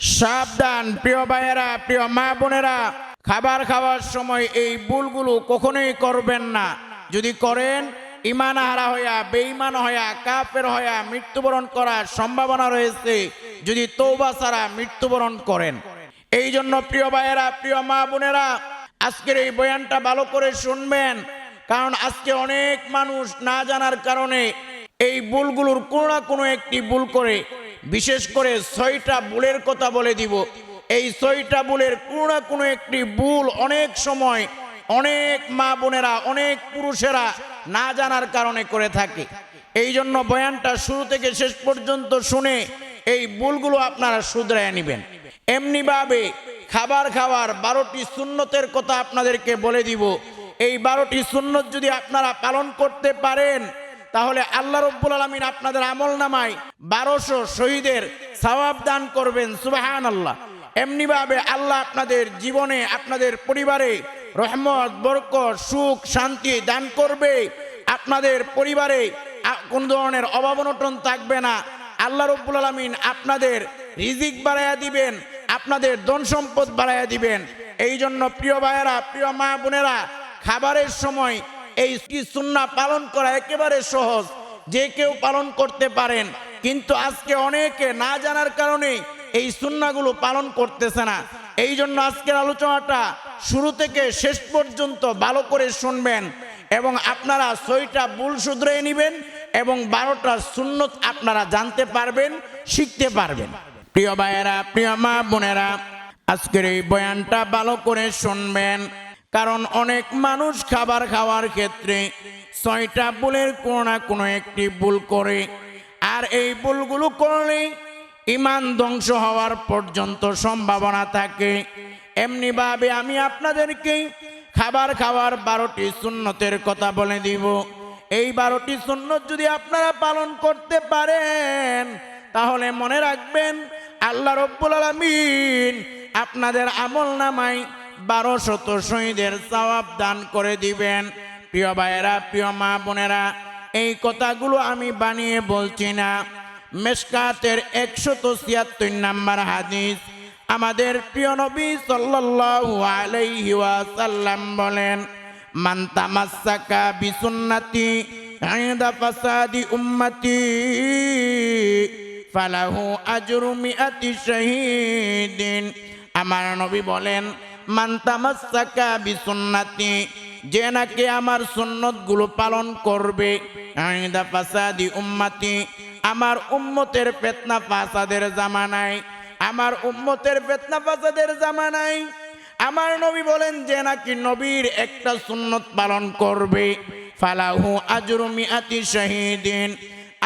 সাবধান, প্রিয় ভাইয়েরা, প্রিয় মা বোনেরা, খাবার খাওয়ার সময় এই ভুলগুলো কখনোই করবেন না। যদি করেন ইমান হারা হইয়া, বেঈমান হইয়া, কাফের হইয়া মৃত্যুবরণ করার সম্ভাবনা রয়েছে। যদি তৌবা ছাড়া মৃত্যুবরণ করেন। এই জন্য প্রিয় ভাইয়েরা, প্রিয় মা বোনেরা, আজকের এই বয়ানটা ভালো করে শুনবেন। কারণ আজকে অনেক মানুষ না জানার কারণে এই ভুলগুলোর কোনো না কোনো একটি ভুল করে বিশেষ করে ছয়টা ভুলের কথা বলে দিব। এই ছয়টা ভুলের কোনো না কোনো একটি ভুল অনেক সময় অনেক মা বোনেরা, অনেক পুরুষেরা না জানার কারণে করে থাকে। এই জন্য বয়ানটা শুরু থেকে শেষ পর্যন্ত শুনে এই ভুলগুলো আপনারা শুধরায় নেবেন। এমনিভাবে খাবার খাওয়ার বারোটি সুন্নতের কথা আপনাদেরকে বলে দিব। এই বারোটি সুন্নত যদি আপনারা পালন করতে পারেন তাহলে আল্লাহ রব্বুল আলমিন আপনাদের আমল নামায় বারোশো শহীদের সওয়াব দান করবেন সুবাহান আল্লাহ এমনিভাবে আল্লাহ আপনাদের জীবনে, আপনাদের পরিবারে রহমত, বরকত, সুখ, শান্তি দান করবে। আপনাদের পরিবারে কোন ধরনের অভাব অনটন থাকবে না। আল্লাহ রব্বুল আলমিন আপনাদের রিজিক বাড়াইয়া দিবেন, আপনাদের ধন সম্পদ বাড়াইয়া দিবেন। এই জন্য প্রিয় ভাইয়েরা, প্রিয় মা বোনেরা, খাবারের সময় এই সুন্না পালন করা একেবারে সহজ? যে কেউ পালন করতে পারেন, কিন্তু আজকে অনেকে না জানার কারণে এই সুন্নাগুলো পালন করতেছে না। এই জন্য আজকের আলোচনাটা শুরু থেকে শেষ পর্যন্ত ভালো করে শুনবেন এবং আপনারা ছয়টা ভুল শুধরে নেবেন এবং বারোটা সুন্নত আপনারা জানতে পারবেন, শিখতে পারবেন। প্রিয় ভাইয়েরা, প্রিয় মা বোনেরা, আজকের এই বয়ানটা ভালো করে শুনবেন। কারণ অনেক মানুষ খাবার খাওয়ার ক্ষেত্রে ছয়টা ভুলের কোনো না কোনো একটি ভুল করে। আর এই ভুলগুলো করলে ইমান ধ্বংস হওয়ার পর্যন্ত সম্ভাবনা থাকে। এমনিভাবে আমি আপনাদেরকে খাবার খাওয়ার বারোটি সুন্নতের কথা বলে দিব। এই বারোটি সুন্নত যদি আপনারা পালন করতে পারেন, তাহলে মনে রাখবেন, আল্লাহ রব্বুল আলমিন আপনাদের আমল নামাই বারো শত শহীদের সওয়াব দান করে দিবেন। প্রিয় ভাইয়েরা, প্রিয় মা বোনেরা, এই কথাগুলো আমি বানিয়ে বলছি না। মেসকাতের একশত ছিয়াত্তর নাম্বার হাদিস আমাদের প্রিয় নবী সাল্লাল্লাহু আলাইহি ওয়াসাল্লাম বলেন, মান তামাসসাকা বিসুন্নতি ইনদা ফাসাদি উম্মতি ফালাহু আজরু মিআতি শাহীদিন। আমার নবী বলেন মান তামাসসাকা বিসুন্নতি, যে নাকি আমার সুন্নতগুলো পালন করবে। ইনদা ফাসাদি উম্মতি, আমার উম্মতের ফিতনা ফাসাদের জামানায়, আমার উম্মতের ফিতনা ফাসাদের জামানায়। আমার নবী বলেন, যে নাকি নবীর একটা সুন্নত পালন করবে। ফালাহু আজরু মিআতি শাহীদিন।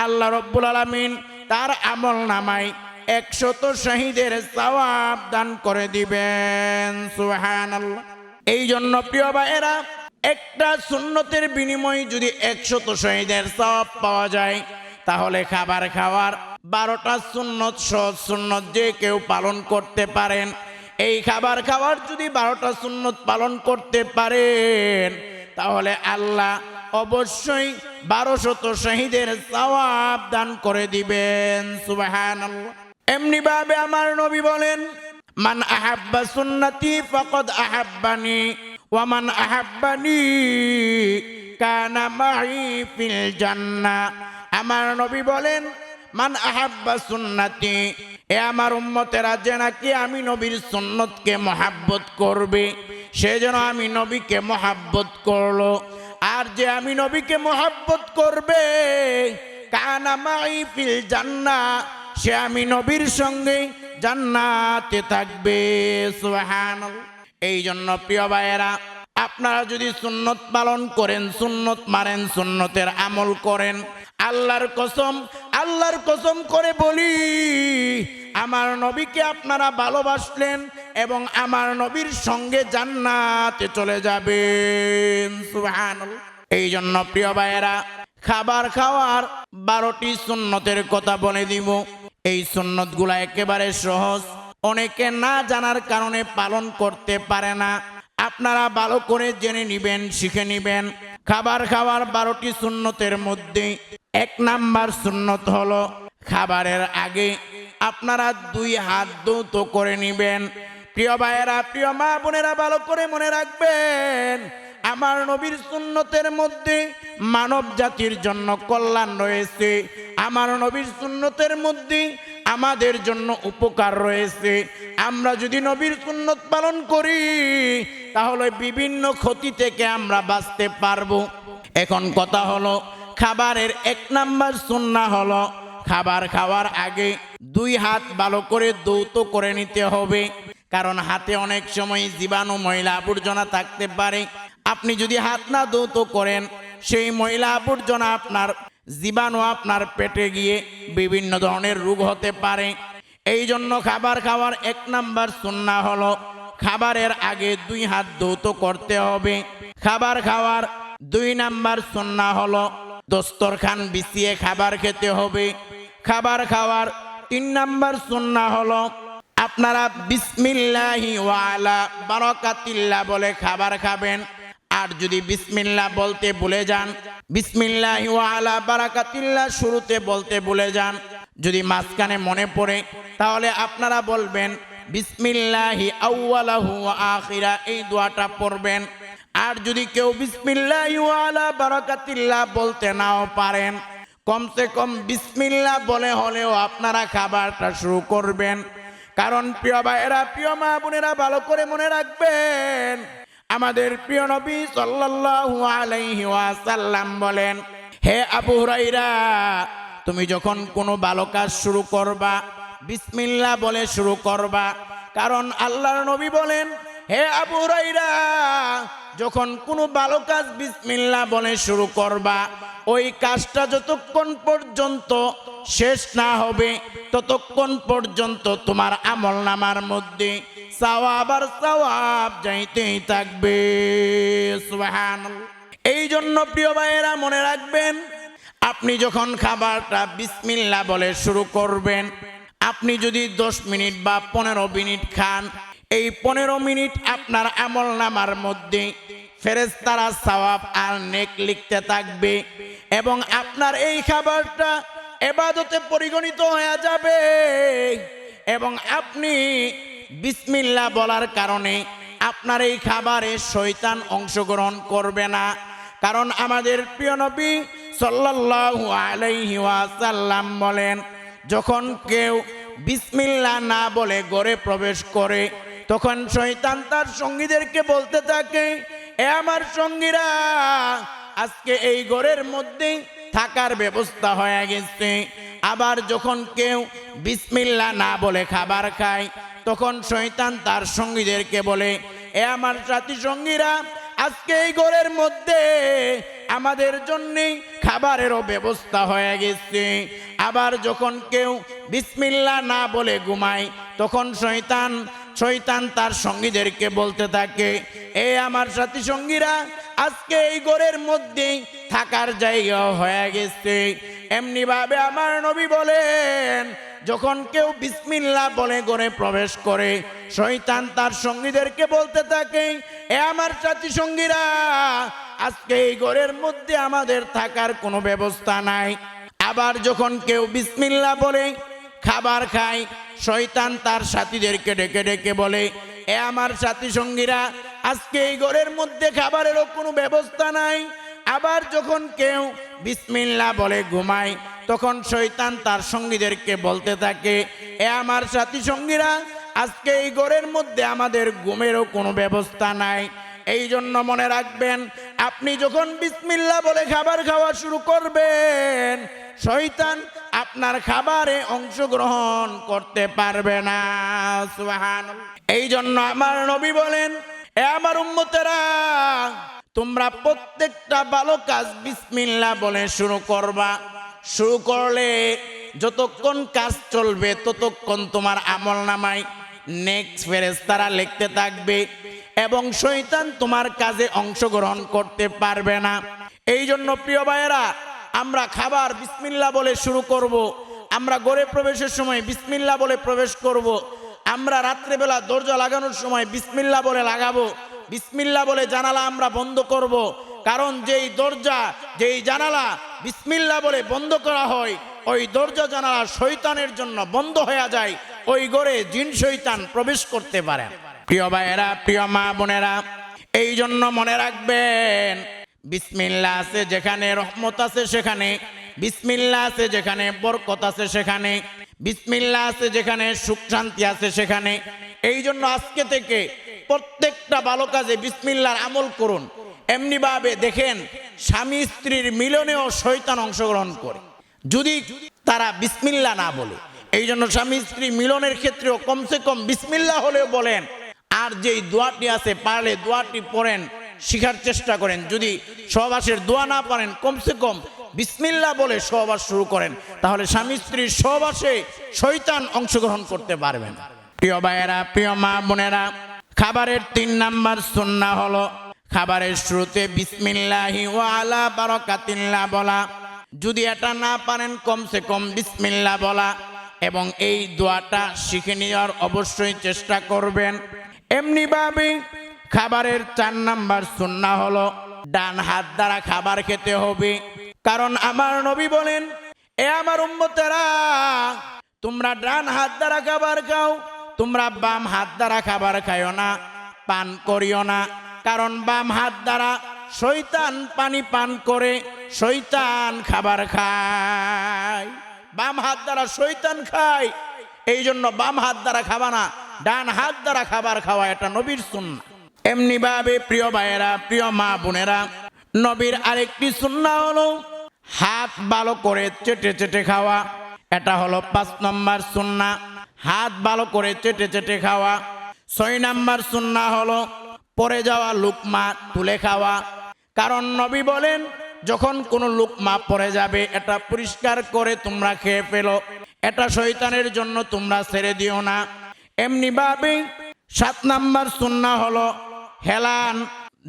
আল্লাহ রব্বুল আলামিন তার আমল নামায় একশত শহীদের সওয়াব দান করে দিবেন, সুবহানাল্লাহ। এই জন্য প্রিয় ভাইয়েরা, একটা সুন্নতের বিনিময়ে যদি একশত শহীদের সওয়াব পাওয়া যায়, তাহলে খাবার খাওয়ার বারোটা সুন্নত সহজ সুন্নত যে কেউ পালন করতে পারেন, এই খাবার খাওয়ার যদি বারোটা সুন্নত পালন করতে পারেন, তাহলে আল্লাহ অবশ্যই বারো শত শহীদের সওয়াব দান করে দিবেন সুবাহান এমনি ভাবে আমার নবী বলেন, মান আহাব্বা সুন্নতি ফকদ আহাব্বানি ওয়ামান আহাব্বানি কানা মাহি ফিল জান্নাহ আমার নবী বলেন, মান আহাব্বা সুন্নাতি, এ আমার উম্মতেরা যে নাকি আমি নবীর সুন্নতকে মহাব্বত করবে, সে যেন আমি নবীকে মহাব্বত করল। আর যে আমি নবীকে মহাব্বত করবে কানামাই ফিল জান্না সে আমি নবীর সঙ্গে জান্নাতে থাকবে, সুবহানাল্লাহ। এই জন্য প্রিয় ভাইয়েরা, আপনারা যদি সুন্নত পালন করেন, সুন্নত মারেন সুন্নতের আমল করেন, আল্লাহর কসম আল্লাহর কসম করে বলি, আমার নবীকে আপনারা ভালোবাসলেন এবং আমার নবীর সঙ্গে জান্নাতে চলে যাবেন এই জন্য প্রিয় ভাইয়েরা, খাবার খাওয়ার বারোটি সুন্নতের কথা বলে দিব। এই সুন্নতগুলা একেবারে সহজ। অনেকে না জানার কারণে পালন করতে পারে না। আপনারা ভালো করে জেনে নিবেন, শিখে নিবেন। খাবার খাওয়ার বারোটি সুন্নতের মধ্যে এক নাম্বার সুন্নত হলো খাবারের আগে আপনারা দুই হাত দৌত করে নিবেন। প্রিয় ভাইয়েরা, প্রিয় মা বোনেরা, ভালো করে মনে রাখবেন, আমার নবীর সুন্নতের মধ্যে মানব জাতির জন্য কল্যাণ রয়েছে। আমার নবীর সুন্নতের মধ্যে আমাদের জন্য উপকার রয়েছে। আমরা যদি নবীর সুন্নত পালন করি, তাহলে বিভিন্ন ক্ষতি থেকে আমরা বাঁচতে পারব। এখন কথা হলো, খাবারের এক নাম্বার সুন্না হলো, খাবার খাওয়ার আগে দুই হাত ভালো করে দৌত করে নিতে হবে। কারণ হাতে অনেক সময় জীবাণু ময়লা আবর্জনা থাকতে পারে। আপনি যদি হাত না দৌত করেন, সেই ময়লা আবর্জনা আপনার জীবাণু আপনার পেটে গিয়ে বিভিন্ন ধরনের রোগ হতে পারে। এই জন্য খাবার খাওয়ার এক নাম্বার সুন্না হলো, খাবারের আগে দুই হাত দৌত করতে হবে। খাবার খাওয়ার দুই নাম্বার সুন্না হলো, দস্তরখান বিছিয়ে খাবার খেতে হবে। খাবার খাওয়ার তিন নাম্বার সুন্না হলো, আপনারা বিসমিল্লাহি ওয়ালা বারাকাতিল্লাহ বলে খাবার খাবেন। আর যদি বিসমিল্লাহ বলতে ভুলে যান বিসমিল্লাহি ওয়ালা বারাকাতিল্লাহ শুরুতে বলতে ভুলে যান। যদি মাঝখানে মনে পড়ে, তাহলে আপনারা বলবেন, বিসমিল্লাহি আউয়ালাহু ওয়া আখিরা, এই দোয়াটা পড়বেন। আর যদি কেউ বিসমিল্লাহি ওয়ালা বারাকাতিল্লাহ বলতে নাও পারেন, কমসে কম বিসমিল্লাহ বলে হলেও আপনারা খাবারটা শুরু করবেন। কারণ প্রিয় ভাইয়েরা, প্রিয় মা বোনেরা, ভালো করে মনে রাখবেন আমাদের প্রিয় নবী সাল্লাল্লাহু আলাইহি ওয়াসাল্লাম বলেন, হে আবু হুরাইরা তুমি যখন কোনো ভালো কাজ শুরু করবা, বিসমিল্লাহ বলে শুরু করবা। কারণ আল্লাহর নবী বলেন, হে আবু হুরাইরা যখন কোনো ভালো কাজ বিসমিল্লাহ বলে শুরু করবা, ওই কাজটা যতক্ষণ পর্যন্ত শেষ না হবে, ততক্ষণ পর্যন্ত তোমার আমল নামার মধ্যে সওয়াব আর সওয়াব যাইতেই থাকবে, সুবহানাল্লাহ। এই জন্য প্রিয় ভাইয়েরা মনে রাখবেন, আপনি যখন খাবারটা বিসমিল্লাহ বলে শুরু করবেন, আপনি যদি দশ মিনিট বা পনেরো মিনিট খান, এই পনেরো মিনিট আপনার আমল নামার মধ্যে ফেরেস্তারা সওয়াব আর নেক লিখতে থাকবে এবং আপনার এই খাবারটা এবাদতে পরিগণিত হয়ে যাবে এবং আপনি বিসমিল্লাহ বলার কারণে আপনার এই খাবারে শৈতান অংশগ্রহণ করবে না। কারণ আমাদের প্রিয় নবী সাল্লাল্লাহু আলাইহি ওয়াসাল্লাম বলেন, যখন কেউ বিসমিল্লাহ না বলে ঘরে প্রবেশ করে, তখন শয়তান তার সঙ্গীদেরকে বলতে থাকে, এ আমার সঙ্গীরা, আজকে এই ঘরের মধ্যে থাকার ব্যবস্থা হয়ে গেছে। আবার যখন কেউ বিসমিল্লাহ না বলে খাবার খায় তখন শয়তান তার সঙ্গীদেরকে বলে, এ আমার সাথী সঙ্গীরা, আজকে এই ঘরের মধ্যে আমাদের জন্যেই খাবারেরও ব্যবস্থা হয়ে গেছে। আবার যখন কেউ বিসমিল্লাহ না বলে ঘুমায়, তখন শয়তান শয়তান তার সঙ্গীদেরকে বলতে থাকে, এ আমার সাথী সঙ্গীরা, আজকে এই ঘরের মধ্যেই থাকার জায়গা হয়ে গেছে। এমনিভাবে আমার নবী বলেন যখন কেউ বিসমিল্লাহ বলে ঘরে প্রবেশ করে, শয়তান তার সঙ্গীদেরকে বলতে থাকে, এ আমার সাথী সঙ্গীরা, আজকে এই ঘরের মধ্যে আমাদের থাকার কোনো ব্যবস্থা নাই। আবার যখন কেউ বিসমিল্লাহ বলে, খাবার খায়, শয়তান তার সাথীদেরকে ডেকে ডেকে বলে, এ আমার সাথী সঙ্গীরা, আজকে এই ঘরের মধ্যে খাবারেরও কোনো ব্যবস্থা নাই। আবার যখন কেউ বিসমিল্লাহ বলে ঘুমায় তখন শৈতান তার সঙ্গীদেরকে বলতে থাকে, এ আমার সাথী সঙ্গীরা, আজকে এই ঘরের মধ্যে আমাদের ঘুমেরও কোনো ব্যবস্থা নাই। এই জন্য মনে রাখবেন, আপনি যখন বিসমিল্লাহ বলে খাবার খাওয়া শুরু করবেন, শয়তান আপনার খাবারে অংশগ্রহণ করতে পারবে না। সুবহানাল্লাহ। এই জন্য আমার নবী বলেন, এ আমার উম্মতেরা, তোমরা প্রত্যেকটা ভালো কাজ বিসমিল্লাহ বলে শুরু করবা। শুরু করলে যতক্ষণ কাজ চলবে, ততক্ষণ তোমার আমল নামায় নেক্সট ফেরেস্তারা লিখতে থাকবে এবং শৈতান তোমার কাজে অংশগ্রহণ করতে পারবে না এই জন্য প্রিয় ভাইয়েরা, আমরা খাবার বিসমিল্লা বলে শুরু করব। আমরা গড়ে প্রবেশের সময় বিসমিল্লা বলে প্রবেশ করব। আমরা রাত্রেবেলা দরজা লাগানোর সময় বিসমিল্লা বলে লাগাবো বিসমিল্লা বলে জানালা আমরা বন্ধ করব। কারণ যেই দরজা, যেই জানালা বিসমিল্লা বলে বন্ধ করা হয়, ওই দরজা জানালা শৈতানের জন্য বন্ধ হয়ে যায়, ওই গড়ে জিন শৈতান প্রবেশ করতে পারে। প্রিয় ভাইয়েরা, প্রিয় মা বোনেরা, এই জন্য মনে রাখবেন বিসমিল্লা আছে যেখানে রহমত আছে সেখানে বিসমিল্লা আছে যেখানে বরকত আছে সেখানে বিসমিল্লা আছে যেখানে সুখ শান্তি আছে সেখানে এই জন্য আজকে থেকে প্রত্যেকটা ভালো কাজে বিসমিল্লার আমল করুন এমনি ভাবে দেখেন স্বামী স্ত্রীর মিলনেও শৈতান অংশগ্রহণ করে। যদি তারা বিসমিল্লা না বলে, এই জন্য স্বামী স্ত্রী মিলনের ক্ষেত্রেও কমসে কম বিসমিল্লা হলেও বলেন। আর যেই দোয়াটি আছে, পারলে দোয়াটি পড়েন, শিখার চেষ্টা করেন। যদি সহবাসের দোয়া না পারেন, কমসে কম বিসমিল্লা বলে সহবাস শুরু করেন। তাহলে স্বামী স্ত্রীর সহবাসে শৈতান অংশগ্রহণ করতে পারবেন প্রিয় ভাইয়েরা, প্রিয় মা বোনেরা, খাবারের তিন নাম্বার সুন্না হলো খাবারের শুরুতে বিসমিল্লাহি ও আলা বারাকাতিল্লাহ বলা। যদি এটা না পারেন, কমসে কম বিসমিল্লা বলা। এবং এই দোয়াটা শিখে নেওয়ার অবশ্যই চেষ্টা করবেন। এমনিভাবে খাবারের চার নাম্বার সুন্না হলো, ডান হাত দ্বারা খাবার খেতে হবে। কারণ আমার নবী বলেন, এ আমার উম্মতেরা, তোমরা ডান হাত দ্বারা খাবার খাও, তোমরা বাম হাত দ্বারা খাবার খাইও না, পান করিও না। কারণ বাম হাত দ্বারা শৈতান পানি পান করে শৈতান খাবার খায়। বাম হাত দ্বারা শৈতান খায় এই জন্য বাম হাত দ্বারা খাবা না, ডান হাত দ্বারা খাবার খাওয়া এটা নবীর সুন্না এমনি ভাবে প্রিয় ভাইয়েরা, প্রিয় মা বোনেরা, নবীর আরেকটি সুন্না হলো হাত ভালো করে চেটে চেটে খাওয়া। এটা হলো পাঁচ নম্বর সুন্না হাত ভালো করে চেটে চেটে খাওয়া। ছয় নম্বর সুন্না হলো পরে যাওয়া লুকমা তুলে খাওয়া। কারণ নবী বলেন, যখন কোনো লুকমা পরে যাবে, এটা পরিষ্কার করে তোমরা খেয়ে ফেলো। এটা শৈতানের জন্য তোমরা ছেড়ে দিও না। এমনি ভাবে সাত নাম্বার সুন্না হলো হেলান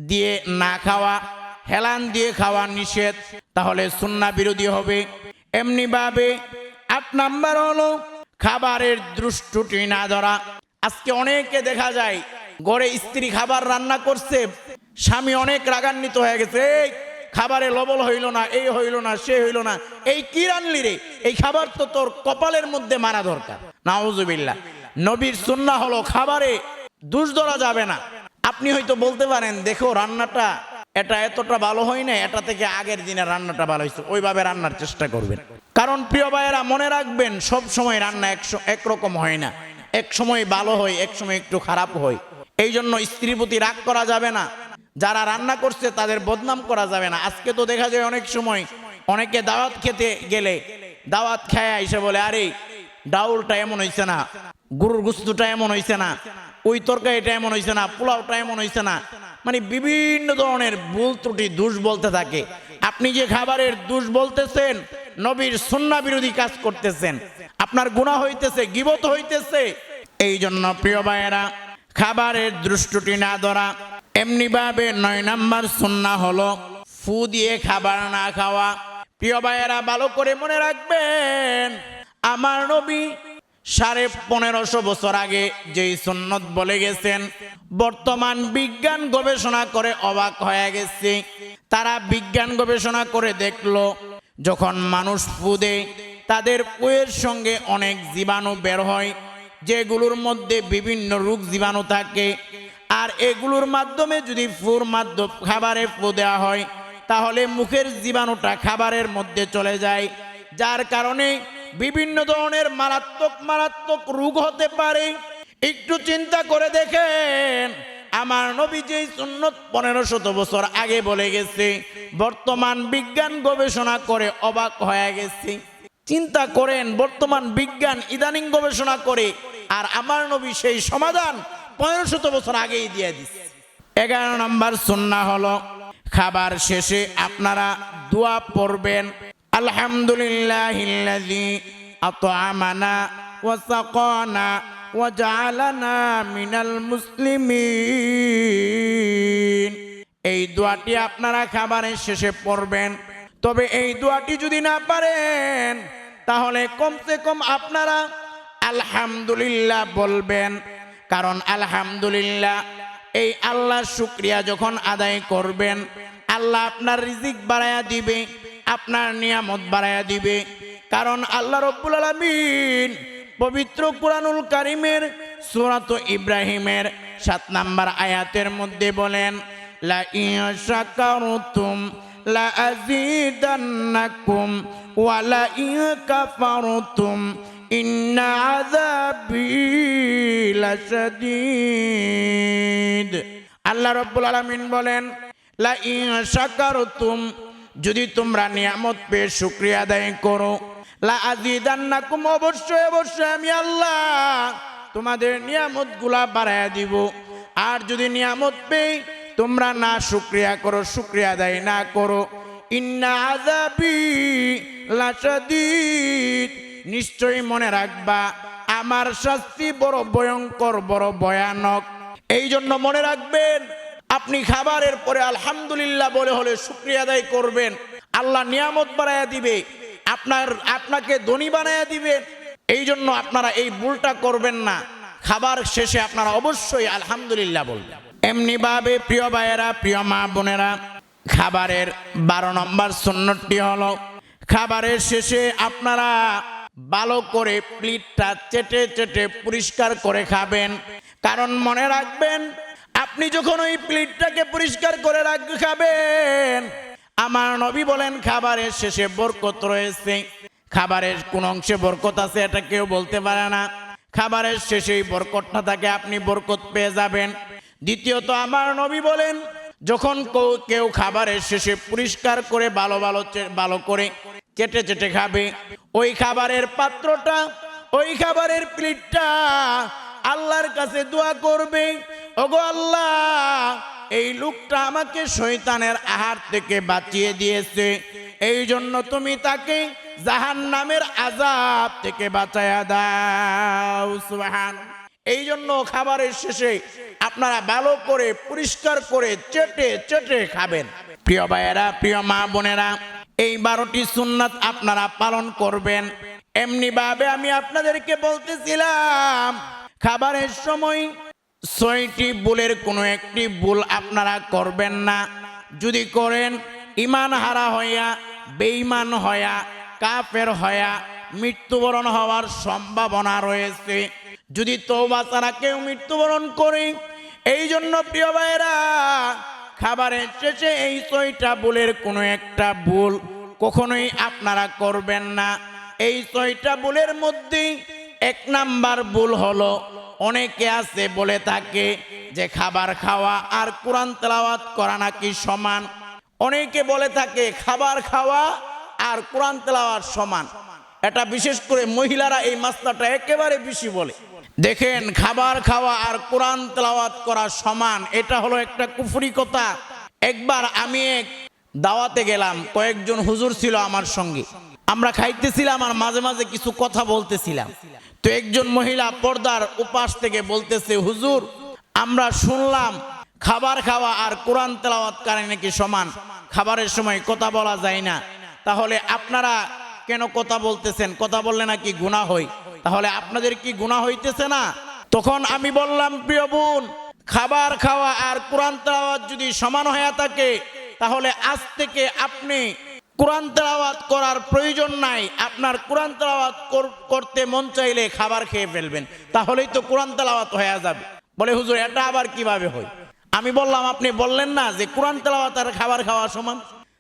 দিয়ে না খাওয়া। হেলান দিয়ে খাওয়া নিষেধ, তাহলে সুন্না বিরোধী হবে। এমনি ভাবে আট নাম্বার হলো খাবারের দৃষ্টুটি না ধরা। আজকে অনেকে দেখা যায় গড়ে স্ত্রী খাবার রান্না করছে, স্বামী অনেক রাগান্বিত হয়ে গেছে, এই, খাবারে লবল হইল না, এই হইল না, সে হইল না, এই কি রানলি রে? এই খাবার তো তোর কপালের মধ্যে মারা দরকার। নাউজুবিল্লাহ, নবীর সুন্না হলো খাবারে দুষ ধরা যাবে না। আপনি হয়তো বলতে পারেন, দেখো, রান্নাটা এটা এতটা ভালো হয় না এটা থেকে আগের দিনের রান্নাটা ভালো হয়েছে। ওইভাবে রান্নার চেষ্টা করবেন। কারণ প্রিয় ভাইয়েরা, মনে রাখবেন সব সময় রান্না একরকম হয় না। এক সময় ভালো হয় এক সময় একটু খারাপ হয়। এই জন্য স্ত্রীর প্রতি রাগ করা যাবে না। যারা রান্না করছে তাদের বদনাম করা যাবে না। আজকে তো দেখা যায় অনেক সময় অনেকে দাওয়াত খেতে গেলে দাওয়াত খায় এসে বলে, আরে, ডাউলটা এমন হয়েছে না গরুর গুস্তুটা এমন হয়েছে না, ওই তরকারিটা এমন হয়েছে না, পোলাওটা এমন হয়েছে না। মানে বিভিন্ন ধরনের ভুল ত্রুটি, দোষ বলতে থাকে। আপনি যে খাবারের দোষ বলতেছেন, নবীর সুন্না বিরোধী কাজ করতেছেন। আপনার গুণা হইতেছে, গিবত হইতেছে। এই জন্য প্রিয় ভাইয়েরা খাবারের দৃষ্টটি না ধরা। এমনি ভাবে নয় নাম্বার সুন্না হলো ফু দিয়ে খাবার না খাওয়া। প্রিয় ভাইয়েরা, ভালো করে মনে রাখবেন, আমার নবী সাড়ে পনেরোশো বছর আগে যেই সুন্নত বলে গেছেন, বর্তমান বিজ্ঞান গবেষণা করে অবাক হয়ে গেছে। তারা বিজ্ঞান গবেষণা করে দেখল, যখন মানুষ ফুদে তাদের পুয়ের সঙ্গে অনেক জীবাণু বের হয়। যেগুলোর মধ্যে বিভিন্ন রোগ জীবাণু থাকে। আর এগুলোর মাধ্যমে যদি ফুর মাধ্যম খাবারে ফু দেওয়া হয়, তাহলে মুখের জীবাণুটা খাবারের মধ্যে চলে যায়। যার কারণে বিভিন্ন ধরনের মারাত্মক মারাত্মক রোগ হতে পারে। একটু চিন্তা করে দেখেন, আমার নবী যেই সুন্নত পনেরো শত বছর আগে বলে গেছে, বর্তমান বিজ্ঞান গবেষণা করে অবাক হয়ে গেছে। চিন্তা করেন, বর্তমান বিজ্ঞান ইদানিং গবেষণা করে আর আমার নবী সেই সমাধান পনেরো শত বছর আগেই দিয়ে দিচ্ছে এগারো নম্বর সুন্না হলো, খাবার শেষে আপনারা দোয়া পড়বেন আলহামদুলিল্লাহ আতআমানা ওয়া সাকানা ওয়া জাআলানা মিনাল মুসলিমিন। এই দোয়াটি আপনারা খাবারের শেষে পড়বেন। তবে এই দোয়াটি যদি না পারেন, তাহলে কমসে কম আপনারা আলহামদুলিল্লাহ বলবেন। কারণ আলহামদুলিল্লাহ, এই আল্লাহ শুক্রিয়া যখন আদায় করবেন, আল্লাহ আপনার রিজিক বাড়ায়া দিবে, আপনার নিয়ামত বাড়ায়া দিবে। কারণ আল্লাহ রব্বুল আলমিন পবিত্র কুরআনুল কারিমের সুরাত ইব্রাহিমের সাত নাম্বার আয়াতের মধ্যে বলেন লা শাকারতুম লা আযীদান্নাকুম ওয়া লা ইন্না আযাবি লাশাদীদ আল্লাহ রব্বুল আলামিন বলেন লা ইয়া শাকারতুম যদি তোমরা নিয়ামত পেয়ে শুক্রিয়া আদায় করো, লা আজিদান্নাকুম অবশ্যই অবশ্যই আমি আল্লাহ তোমাদের নিয়ামতগুলা বাড়াইয়া দিব। আর যদি নিয়ামত পেয়ে তোমরা না শুক্রিয়া করো, শুক্রিয়া আদায় না করো, ইন্না আযাবি লাশাদীদ। নিশ্চয়ই মনে রাখবা, আমার শাস্তি বড় ভয়ঙ্কর, বড় ভয়ানক। এই জন্য মনে রাখবেন, আপনি খাবারের পরে আলহামদুলিল্লাহ বলে হলে শুক্রিয়া আদায় করবেন। আল্লাহ নিয়ামত বাড়াইয়া দিবে, আপনার, আপনাকে ধনী বানাইয়া দিবে। এই জন্য আপনারা এই ভুলটা করবেন না। খাবার শেষে আপনারা অবশ্যই আলহামদুলিল্লাহ বলবেন। এমনি ভাবে প্রিয় ভাইয়েরা, প্রিয় মা বোনেরা, খাবারের বারো নম্বর সুন্নতটি হলো, খাবারের শেষে আপনারা ভালো করে প্লেটটা চেটে চেটে পরিষ্কার করে খাবেন। কারণ মনে রাখবেন, আপনি যখন ওই প্লেটটাকে পরিষ্কার করে রাখ খাবেন, আমার নবী বলেন, খাবারের শেষে বরকত রয়েছে। খাবারের কোন অংশে বরকত আছে এটা কেউ বলতে পারে না। খাবারের শেষেই বরকতটা থাকে, আপনি বরকত পেয়ে যাবেন। দ্বিতীয়ত, আমার নবী বলেন, যখন কেউ খাবারের শেষে পরিষ্কার করে, ভালো ভালো ভালো করে চেটে চেটে খাবে। ওই খাবারের পাত্রটা, ওই খাবারের প্লেটটা আল্লাহর কাছে দোয়া করবে। ওগো আল্লাহ, এই লোকটা আমাকে শৈতানের আহার থেকে বাঁচিয়ে দিয়েছে। এই জন্য তুমি তাকে জাহান নামের আজাব থেকে বাঁচায়া দাও, সুবহান। এই জন্য খাবারের শেষে আপনারা ভালো করে পরিষ্কার করে চেটে চেটে খাবেন। প্রিয় ভাইয়েরা, প্রিয় মা বোনেরা এই বারোটি সুন্নাত আপনারা পালন করবেন। এমনি ভাবে আমি আপনাদেরকে বলতেছিলাম, খাবারের সময় ছয়টি বুলের কোনো একটি বুল আপনারা করবেন না। যদি করেন ইমান হারা হইয়া, বেঈমান হইয়া, কাফের হইয়া, মৃত্যুবরণ হওয়ার সম্ভাবনা রয়েছে। যদি তৌবা ছাড়া কেউ মৃত্যুবরণ করে এই জন্য প্রিয় ভাইরা খাবারের শেষে এই ছয়টা বুলের কোনো একটা বুল কখনোই আপনারা করবেন না। এই ছয়টা বুলের মধ্যে এক নাম্বার ভুল হলো, অনেকে আছে বলে থাকে যে খাবার খাওয়া আর কোরআন তেলাওয়াত করা নাকি সমান। অনেকে বলে থাকে খাবার খাওয়া আর কোরআন তেলাওয়াত সমান। এটা বিশেষ করে মহিলারা এই মাস্তাটা একেবারে বেশি বলে। দেখেন, খাবার খাওয়া আর কোরআন তেলাওয়াত করা সমান, এটা হলো একটা কুফরি কথা। একবার আমি এক দাওয়াতে গেলাম, কয়েকজন হুজুর ছিল আমার সঙ্গে। আমরা খাইতেছিলাম আর মাঝে মাঝে কিছু কথা বলতেছিলাম। তো একজন মহিলা পর্দার উপাস থেকে বলতেছে, হুজুর, আমরা শুনলাম খাবার খাওয়া আর কোরআন তেলাওয়াত কারে নাকি সমান। খাবারের সময় কথা বলা যায় না। তাহলে আপনারা কেন কথা বলতেছেন? কথা বললে নাকি গুণা হই তাহলে আপনাদের কি গুণা হইতেছে না? তখন আমি বললাম, প্রিয় বোন, খাবার খাওয়া আর কোরআন তেলাওয়াত যদি সমান হয়ে থাকে, তাহলে আজ থেকে আপনি কোরআন তেলাওয়াত করার প্রয়োজন নাই। আপনার কোরআন তেলাওয়াত করতে মন চাইলে খাবার খেয়ে ফেলবেন, তাহলেই তো কোরআন তেলাওয়াত হয়ে যাবে। বলে, হুজুর, এটা আবার কীভাবে হয়? আমি বললাম, আপনি বললেন না যে কোরআন তেলাওয়াত আর খাবার খাওয়া সমান?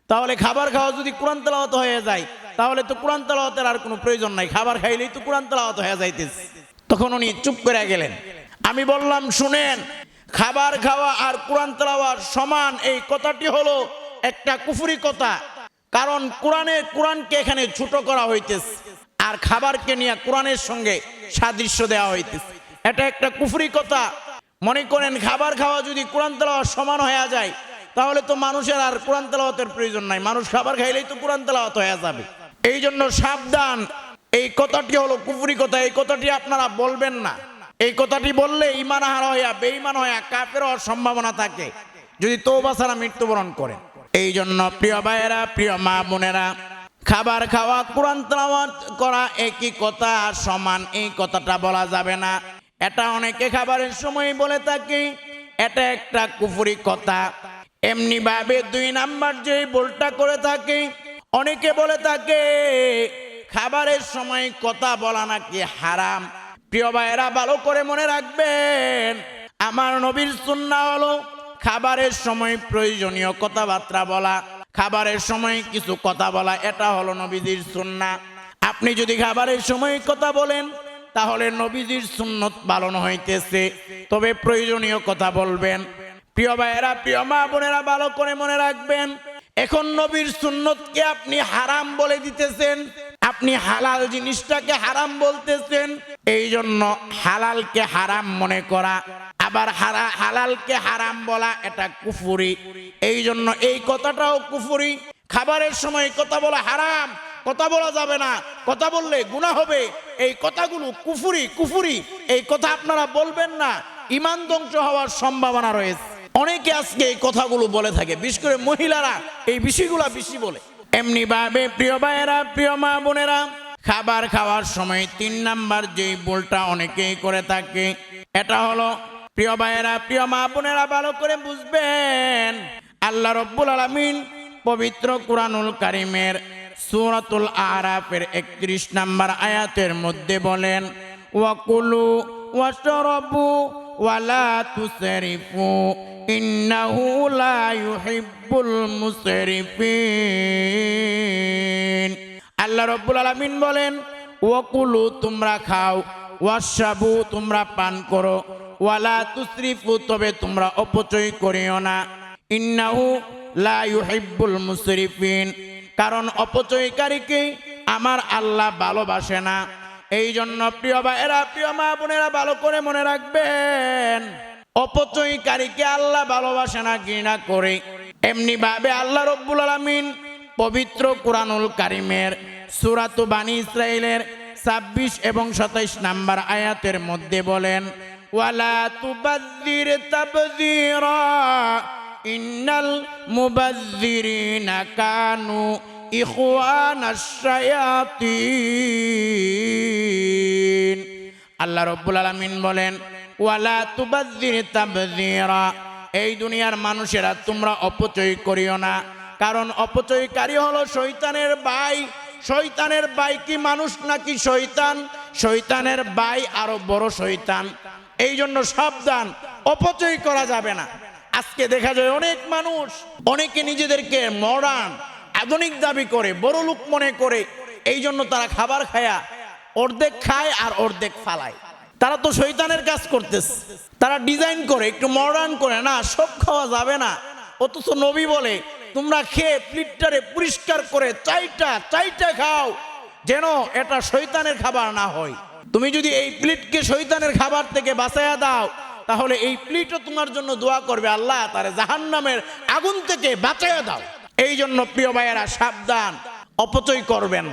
তাহলে খাবার খাওয়া যদি কোরআন তেলাওয়াত হয়ে যায়, তাহলে তো কোরআন তেলাওয়াতের আর কোনো প্রয়োজন নাই। খাবার খাইলেই তো কোরআন তেলাওয়াত হয়ে যাইতেছে। তখন উনি চুপ করে গেলেন। আমি বললাম, শুনেন, খাবার খাওয়া আর কোরআন তেলাওয়াত সমান। এই কথাটি হলো একটা কুফুরি কথা। কারণ কোরআনে কোরআনকে এখানে ছোট করা হইতেছে আর খাবারকে নিয়ে কোরআনের সঙ্গে সাদৃশ্য দেওয়া হইতেছে। এটা একটা কুফরি কথা। মনে করেন, খাবার খাওয়া যদি কোরআন তেলাওয়াত সমান হয়ে যায় তাহলে তো মানুষের আর কোরআন তেলাওয়াতের প্রয়োজন নাই। মানুষ খাবার খাইলেই তো কোরআন তেলাওয়াত হয়ে যাবে। এই জন্য সাবধান। এই কথাটি হলো কুফরি কথা। এই কথাটি আপনারা বলবেন না। এই কথাটি বললে ইমান হারা হইয়া, বেঈমান হইয়া কাফের হওয়ার সম্ভাবনা থাকে। যদি তৌবা ছাড়া মৃত্যুবরণ করে এই জন্য প্রিয় ভাইয়েরা, প্রিয় মা বোনেরা, খাবার খাওয়া, কোরআন তেলাওয়াত করা একই কথা, সমান এই কথাটা বলা যাবে না। এটা অনেকে খাবারের সময় বলে থাকে। এটা একটা কুফুরি কথা। এমনি ভাবে দুই নাম্বার যে বলটা করে থাকে, অনেকে বলে থাকে, খাবারের সময় কথা বলা নাকি হারাম। প্রিয় ভাইয়েরা, ভালো করে মনে রাখবেন, আমার নবীর সুন্না হলো খাবারের সময় প্রয়োজনীয় কথাবার্তা বলা, খাবারের সময় কিছু কথা বলা, এটা হলো নবীজির সুন্না আপনি যদি খাবারের সময় কথা বলেন, তাহলে নবীজির সুন্নত পালন হইতেছে, তবে প্রয়োজনীয় কথা বলবেন। প্রিয় ভাইয়েরা, প্রিয় মা বোনেরা, ভালো করে মনে রাখবেন, এখন নবীর সুন্নতকে আপনি হারাম বলে দিতেছেন, আপনি হালাল জিনিসটাকে হারাম বলতেছেন এই জন্য হালালকে হারাম মনে করা, আবার হারা, হালালকে হারাম বলা এটা কুফুরি এই জন্য এই কথাটাও কুফুরি, খাবারের সময় কথা বলা হারাম, কথা বলা যাবে না, কথা বললে গুণা হবে, এই কথাগুলো কুফুরি কুফুরি, এই কথা আপনারা বলবেন না ইমান ধ্বংস হওয়ার সম্ভাবনা রয়েছে। অনেকে আজকে এই কথাগুলো বলে থাকে, বিশেষ করে মহিলারা এই বিষয়গুলো বেশি বলে। এমনি ভাবে প্রিয় ভাইয়েরা, প্রিয় মা বোনেরা, খাবার খাওয়ার সময় তিন নাম্বার যেই ভুলটা অনেকেই করে থাকে, এটা হলো, প্রিয় ভাইয়েরা, প্রিয় মা বোনেরা ভালো করে বুঝবেন, আল্লাহ রব্বুল আলমিন পবিত্র কুরআনুল কারিমের সূরাতুল আরাফের একত্রিশ নাম্বার আয়াতের মধ্যে বলেন ওয়াকুলু ওয়াশরাবু ওয়ালা তুসরিফু ইন্নাহু লা ইউহিব্বুল মুসরিফিন আল্লাহ রব্বুল আলামিন বলেন, ওয়াকুলু, তোমরা খাও, ওয়াশরাবু, তোমরা পান করো, ওয়ালা তুসরিফু তবে তোমরা অপচয় করিও না। ইন্নাহু লা ইউহিব্বুল মুসরিফিন কারণ অপচয়কারীকে আমার আল্লাহ ভালোবাসে না। এই জন্য প্রিয় ভাইয়েরা প্রিয় মা বোনেরা ভালো করে মনে রাখবেন। অপচয়কারীকে আল্লাহ ভালোবাসে না, ঘৃণা করে। এমনি ভাবে আল্লাহ রব্বুল আলমিন পবিত্র কুরআনুল কারিমের সুরাত বানী ইসরায়েলের ছাব্বিশ এবং সাতাইশ নাম্বার আয়াতের মধ্যে বলেন, ওয়ালা ইন্নাল মুবাযযিরিনা কানু ইখওয়ানাশ শায়াতিন আল্লাহ রব্বুল আলামিন বলেন, ওয়ালা তুবাদ্দির তাবযীরা। এই দুনিয়ার মানুষেরা তোমরা অপচয় করিও না। কারণ অপচয়কারী হলো শয়তানের ভাই শয়তানের ভাই কি মানুষ নাকি শয়তান? শয়তানের ভাই আরও বড় শয়তান। এই জন্য সাবধান, অপচয় করা যাবে না। আজকে দেখা যায় অনেক মানুষ, অনেকে নিজেদেরকে মডার্ন আধুনিক দাবি করে, বড় লোক মনে করে এই জন্য তারা খাবার খায়া অর্ধেক খায় আর অর্ধেক ফালায়। তারা তো শৈতানের কাজ করতেছে। তারা ডিজাইন করে, একটু মডার্ন করে, না, সব খাওয়া যাবে না। অথচ নবী বলে, তোমরা খেয়ে প্লিটটারে পরিষ্কার করে, চাইটা চাইটা খাও, যেন এটা শৈতানের খাবার না হয়। তুমি যদি এই প্লিটকে শৈতানের খাবার থেকে বাঁচাইয়া দাও, তাহলে এই প্লিটও তোমার জন্য দোয়া করবে আল্লাহ, তারে জাহান্নামের আগুন থেকে বাঁচাইয়া দাও। এই জন্য প্রিয় ভাইয়েরা, সাবধান, অপচয় করবেন।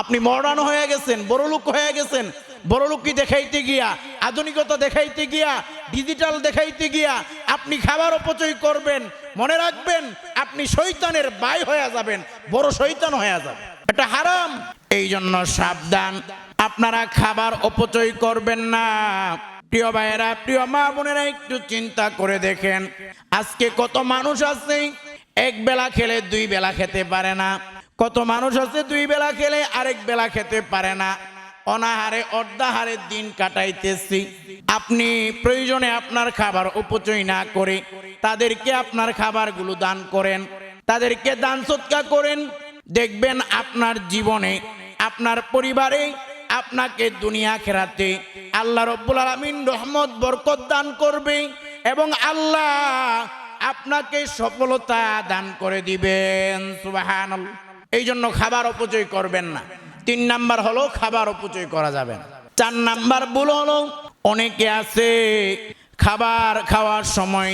আপনি মডার্ন হয়ে গেছেন বড় লোক হয়ে গেছেন বড় লোককে দেখাইতে গিয়া, আধুনিকতা দেখাইতে গিয়া ডিজিটাল দেখাইতে গিয়া, আপনি খাবার অপচয় করবেন, মনে রাখবেন, আপনি শৈতানের বাই হয়ে যাবেন, বড় শৈতান হয়ে যাবেন। এটা হারাম। এই জন্য সাবধান, আপনারা খাবার অপচয় করবেন না। প্রিয় ভাইয়েরা, প্রিয় মা বোনেরা, একটু চিন্তা করে দেখেন, আজকে কত মানুষ আছে এক বেলা খেলে দুই বেলা খেতে পারে না। কত মানুষ আছে দুই বেলা খেলে আরেক বেলা খেতে পারে না। অনাহারে, অর্ধাহারে দিন কাটাইতেছি। আপনি প্রয়োজনে আপনার খাবার উপচয় না করে তাদেরকে আপনার খাবারগুলো দান করেন। তাদেরকে দান সৎকা করেন। দেখবেন আপনার জীবনে, আপনার পরিবারে, আপনাকে দুনিয়া খেরাতে আল্লাহ রব্বুল আলমিন রহমত, বরকত দান করবে এবং আল্লাহ আপনাকে সফলতা দান করে দিবেন সুবাহান এই জন্য খাবার অপচয় করবেন না। তিন নাম্বার হলো খাবার অপচয় করা যাবে না। চার নাম্বার ভুল হলো, অনেকে আছে, খাবার খাওয়ার সময়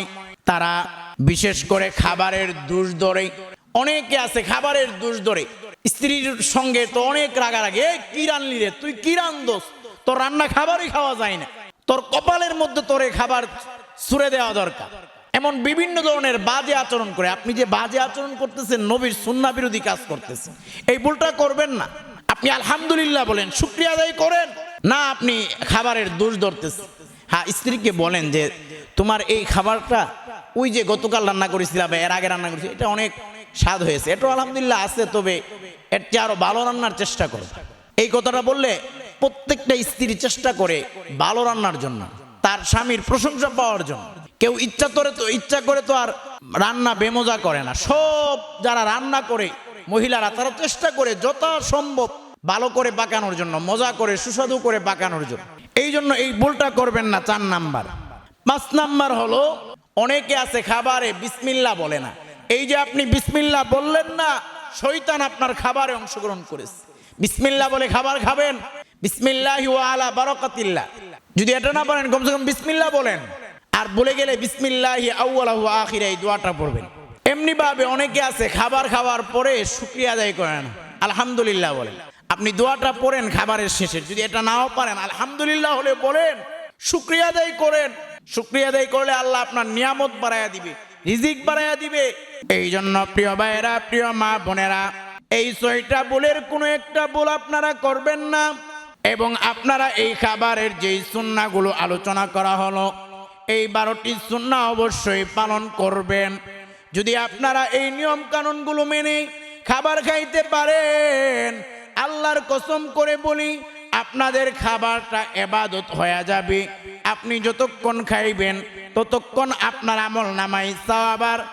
তারা বিশেষ করে খাবারের দুষ ধরে। অনেকে আছে খাবারের দুষ ধরে। স্ত্রীর সঙ্গে তো অনেক রাগারাগি এ কি রানলি রে, তুই কি রান্ধস তোর রান্না খাবারই খাওয়া যায় না। তোর কপালের মধ্যে তোরে খাবার ছুড়ে দেওয়া দরকার। এমন বিভিন্ন ধরনের বাজে আচরণ করে। আপনি যে বাজে আচরণ করতেছেন, নবীর সুন্না বিরোধী কাজ করতেছেন। এই ভুলটা করবেন না। আপনি আলহামদুলিল্লাহ বলেন, শুক্রিয়া আদায় করেন। না, আপনি খাবারের দোষ ধরতেছেন। হ্যাঁ স্ত্রীকে বলেন যে, তোমার এই খাবারটা, ওই যে গতকাল রান্না করেছিলাম এর আগে রান্না করেছি এটা অনেক স্বাদ হয়েছে। এটা আলহামদুলিল্লাহ আছে, তবে এর চেয়ে আরও ভালো রান্নার চেষ্টা করো। এই কথাটা বললে প্রত্যেকটা স্ত্রী চেষ্টা করে ভালো রান্নার জন্য, তার স্বামীর প্রশংসা পাওয়ার জন্য। কেউ ইচ্ছা করে তো ইচ্ছা করে তো আর রান্না বেমজা করে না। সব যারা রান্না করে, মহিলারা তারা চেষ্টা করে যথা সম্ভব ভালো করে পাকানোর জন্য, মজা করে, সুস্বাদু করে পাকানোর জন্য। এই জন্য এই ভুলটা করবেন না চার নাম্বার। পাঁচ নাম্বার হলো, অনেকে আছে খাবারে বিসমিল্লা বলে না। এই যে আপনি বিসমিল্লা বললেন না শৈতান আপনার খাবারে অংশগ্রহণ করেছে। বিসমিল্লা বলে খাবার খাবেন? বিসমিল্লাহ আলা বারাকাতিল্লাহ। যদি এটা না পারেন কমসে কম বিসমিল্লা বলেন। আর বলে গেলে বিসমিল্লাহি আউ্লাহু আখিরা এই দোয়াটা পড়বেন। এমনি ভাবে অনেকে আছে খাবার খাওয়ার পরে শুক্রিয়া আদায় করেন। আলহামদুলিল্লাহ বলেন। আপনি দোয়াটা পড়েন খাবারের শেষে। যদি এটা নাও পারেন, আলহামদুলিল্লাহ হলে বলেন, শুক্রিয়া আদায় করেন। শুক্রিয়া আদায় করলে আল্লাহ আপনার নিয়ামত বাড়াইয়া দিবে, রিজিক বাড়াইয়া দিবে। এই জন্য প্রিয় ভাইয়েরা, প্রিয় মা বোনেরা, এই ছয়টা বুলের কোনো একটা বুল আপনারা করবেন না। এবং আপনারা এই খাবারের যেই সুন্নাগুলো আলোচনা করা হলো এই বারোটি সুন্না অবশ্যই পালন করবেন। যদি আপনারা এই নিয়ম কানুনগুলো মেনে খাবার খাইতে পারেন, আল্লাহর কসম করে বলি, আপনাদের খাবারটা এবাদত হয়ে যাবে। আপনি যতক্ষণ খাইবেন, ততক্ষণ আপনার আমল নামাই সাহাবার